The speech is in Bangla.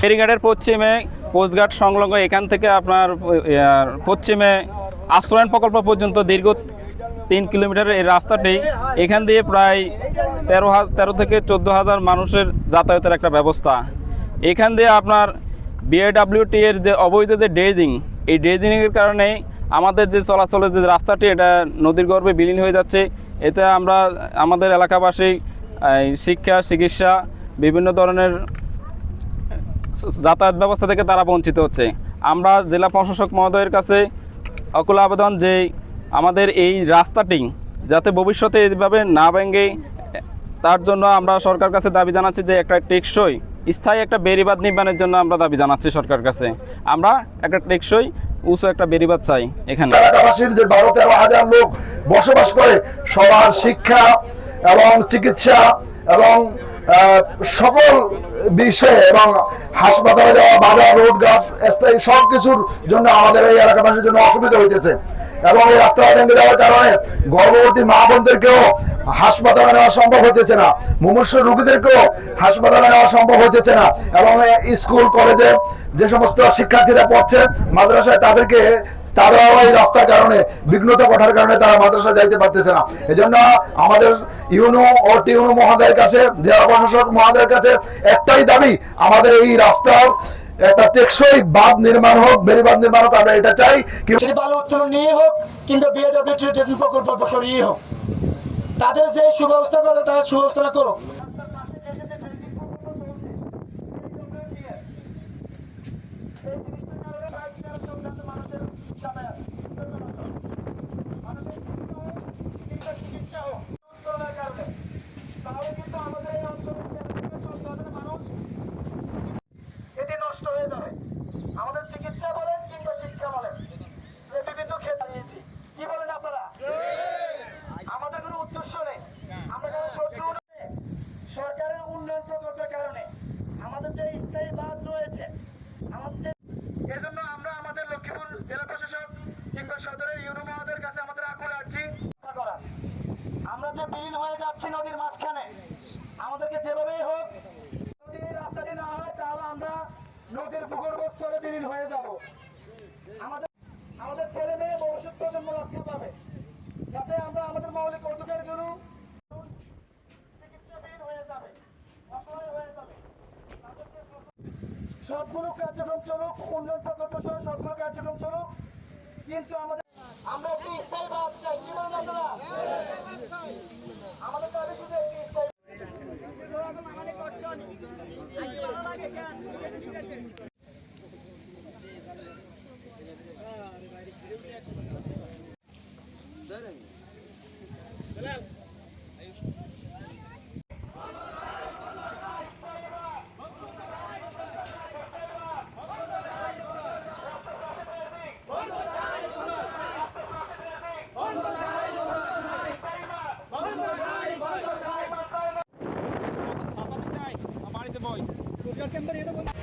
ফেরিঘাটের পশ্চিমে কোস্টগার্ড সংলগ্ন, এখান থেকে আপনার পশ্চিমে আশ্রয়ণ প্রকল্প পর্যন্ত দীর্ঘ তিন কিলোমিটারের এই রাস্তাটি, এখান দিয়ে প্রায় তেরো হাজার তেরো থেকে চোদ্দ হাজার মানুষের যাতায়াতের একটা ব্যবস্থা। এখান দিয়ে আপনার বিএডাব্লিউটি এর যে অবৈধ যে ড্রেজিং, এই ড্রেজিংয়ের কারণে আমাদের যে চলাচলের যে রাস্তাটি, এটা নদীর গর্ভে বিলীন হয়ে যাচ্ছে। এতে আমরা, আমাদের এলাকাবাসী শিক্ষা, চিকিৎসা, বিভিন্ন ধরনের যাতায়াত ব্যবস্থা থেকে তারা বঞ্চিত হচ্ছে। আমরা জেলা প্রশাসক মহোদয়ের কাছে অকুল আবেদন যে আমাদের এই রাস্তাটি যাতে ভবিষ্যতে এইভাবে না ভেঙে, তার জন্য আমরা সরকার কাছে দাবি জানাচ্ছি যে একটা টেকসই, স্থায়ী একটা বেড়িবাঁধ নির্মাণের জন্য আমরা দাবি জানাচ্ছি সরকার কাছে। আমরা একটা টেকসই, উঁচু একটা বেড়িবাঁধ চাই এখানে। যে বারো তেরো হাজার লোক বসবাস করে, সবার শিক্ষা এবং চিকিৎসা এবং সকল বিষয়ে এবং হাসপাতালে যাওয়া, বাজার রোডঘাট স্থায়ী সব কিছুর জন্য আমাদের এই এলাকাবাসীর জন্য অসুবিধা হইতেছে। এবং এই রাস্তা ভেঙে যাওয়ার কারণে গর্ভবতী মা বোনদেরকেও হাসপাতালে নেওয়া সম্ভব হইতেছে না। মুমূর্ষ রোগীদেরকেও হাসপাতালে নেওয়া সম্ভব হইতেছে না। এবং স্কুল, কলেজে যে সমস্ত শিক্ষার্থীরা পড়ছে, মাদ্রাসায় তাদেরকে তারা রাস্তার কারণে, বিঘ্নত ঘটার কারণে তারা মাদ্রাসা যাইতে পারতেছে না। এজন্য আমাদের ইউনো ও টিউনো মহাদয়ের কাছে, জেলা প্রশাসক মহাদয়ের কাছে একটাই দাবি, আমাদের এই রাস্তার একটা টেকসই বাঁধ নির্মাণ হোক বেড়িবাঁধ নির্মাণ হোক, আমরা এটা চাই। বালু উত্তোলন নিয়ে হোক, কিংবা বিএডব্লিউ ট্রিটেশন প্রকল্প সরিয়ে হোক। তাদের যে সুব্যবস্থা করে তারা সুব্যবস্থা করুক এটি নষ্ট হয়ে যাবে আমাদের চিকিৎসা বলেন কিংবা শিক্ষা বলেন যে বিভিন্ন ক্ষেত্রে দাঁড়িয়েছি কি বলেন আপনারা আমাদের কোনো উদ্দেশ্য নেই আমরা যারা শত্রু নই, সরকারের উন্নয়ন প্রকল্পের কারণে আমাদের যে স্থায়ী বাঁধ রয়েছে আমাদের যে এজন্য আমরা আমাদের লক্ষ্মীপুর জেলা প্রশাসক কিংবা সদরের ইউনো মহোদয়ের কাছে আমাদের আকুল আছি করা আমরা যে বিলীন হয়ে যাচ্ছি নদীর মাঝখানে। আমাদেরকে যেভাবেই হোক, যদি রাস্তাটি না হয়, তাহলে আমরা নদীর ভূগর্ভ স্তরে বিলীন হয়ে যাব। আমাদের আমাদের ছেলে মেয়ে ভবিষ্যৎ প্রজন্ম রক্ষা পাবে। যাতে আমরা আমাদের মৌলিক অধিকার জন্য সবগুলো কার্যক্রম চলুক, উন্নয়ন প্রকল্প সহ সবগুলো কার্যক্রম চলুক। কিন্তু আমাদের আমরা একটি স্থায়ী ভাব চাই। কি বলেন আপনারা? ¿Qué es lo